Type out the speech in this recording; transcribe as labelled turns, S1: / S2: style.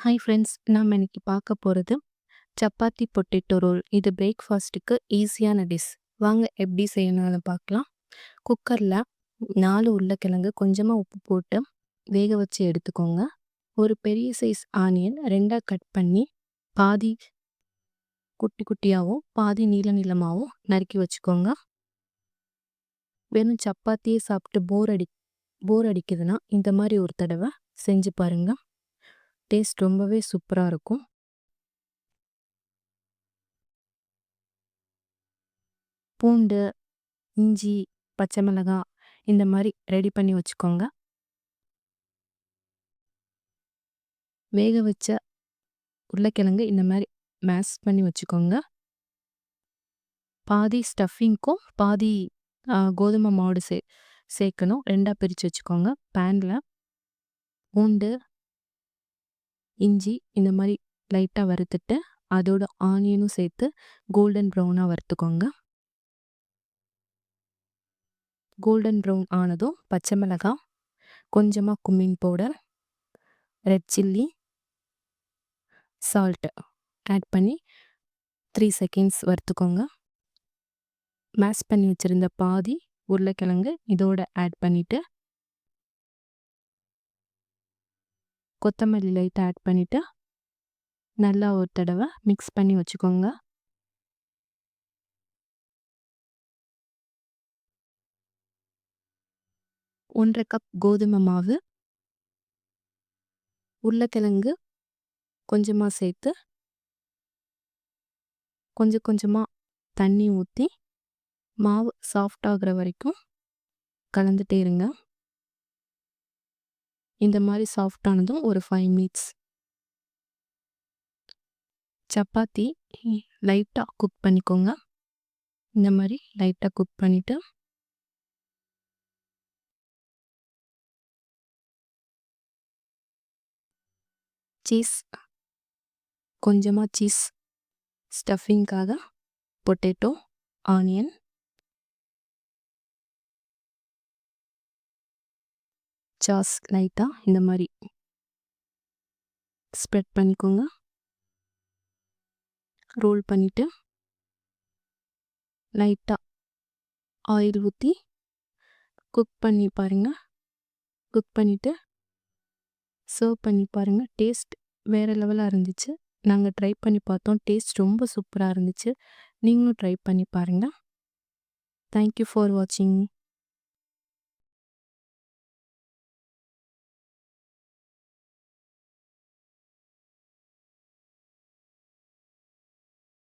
S1: Hi friends நாம் இன்னைக்கு பார்க்க போகிறது சப்பாத்தி பொட்டேட்டோ ரோல் இது பிரேக்ஃபாஸ்ட்டுக்கு ஈஸியான டிஷ் வாங்க எப்படி செய்யணும்னு பார்க்கலாம். குக்கரில் நாலு உருளைக்கிழங்கு கொஞ்சமாக உப்பு போட்டு வேக வச்சு எடுத்துக்கோங்க. ஒரு பெரிய சைஸ் ஆனியன் ரெண்டாக கட் பண்ணி பாதி குட்டி குட்டியாகவும் பாதி நீள நீளமாகவும் நறுக்கி வச்சுக்கோங்க. வெறும் சப்பாத்தியே சாப்பிட்டு போர் அடி போர் அடிக்குதுன்னா இந்த மாதிரி ஒரு தடவை செஞ்சு பாருங்கள் டேஸ்ட் ரொம்பவே சூப்பராக இருக்கும். பூண்டு இஞ்சி பச்சை மிளகாய் இந்த மாதிரி ரெடி பண்ணி வச்சுக்கோங்க. வேக வச்ச உருளைக்கிழங்கு இந்த மாதிரி மேஷ் பண்ணி வச்சுக்கோங்க. பாதி ஸ்டஃபிங்க்கும் பாதி கோதுமை மாவு சே சேர்க்கணும். ரெண்டாக பிரித்து வச்சுக்கோங்க. பேனில் பூண்டு இஞ்சி இந்த மாதிரி லைட்டாக வறுத்துட்டு அதோட ஆனியனும் சேர்த்து கோல்டன் ப்ரௌனாக வறுத்துக்கோங்க. கோல்டன் ப்ரௌன் ஆனதும் பச்சை மிளகாய் கொஞ்சமாக cumin powder red chilli salt add பண்ணி த்ரீ செகண்ட்ஸ் வறுத்துக்கோங்க. மேஷ் பண்ணி வச்சுருந்த பாதி உருளைக்கிழங்கு இதோட ஆட் பண்ணிவிட்டு கொத்தமல்லி லைட்டாக ஆட் பண்ணிவிட்டு நல்லா ஒரு தடவை மிக்ஸ் பண்ணி வச்சுக்கோங்க. ஒன்றரை கப் கோதுமை மாவு உருளைக்கிழங்கு கொஞ்சமாக சேர்த்து கொஞ்சம் கொஞ்சமாக தண்ணி ஊற்றி மாவு சாஃப்ட் ஆகுற வரைக்கும் கலந்துட்டே இருங்க. இந்த மாதிரி சாஃப்டானதும் ஒரு ஃபைவ் மினிட்ஸ் சப்பாத்தி லைட்டாக குக் பண்ணிக்கோங்க. இந்த மாதிரி லைட்டாக குக் பண்ணிவிட்டு சீஸ் கொஞ்சமாக சீஸ் ஸ்டஃபிங்காக பொட்டேட்டோ ஆனியன் சாஸ் லைட்டாக இந்த மாதிரி ஸ்ப்ரெட் பண்ணிக்கோங்க. ரோல் பண்ணிவிட்டு லைட்டாக ஆயில் ஊற்றி குக் பண்ணி பாருங்கள் குக் பண்ணிவிட்டு சர்வ் பண்ணி பாருங்கள் டேஸ்ட் வேறு லெவலாக இருந்துச்சு. நாங்கள் ட்ரை பண்ணி பார்த்தோம். டேஸ்ட் ரொம்ப சூப்பராக இருந்துச்சு. நீங்களும் ட்ரை பண்ணி பாருங்கள் தேங்க்யூ ஃபார் வாட்சிங்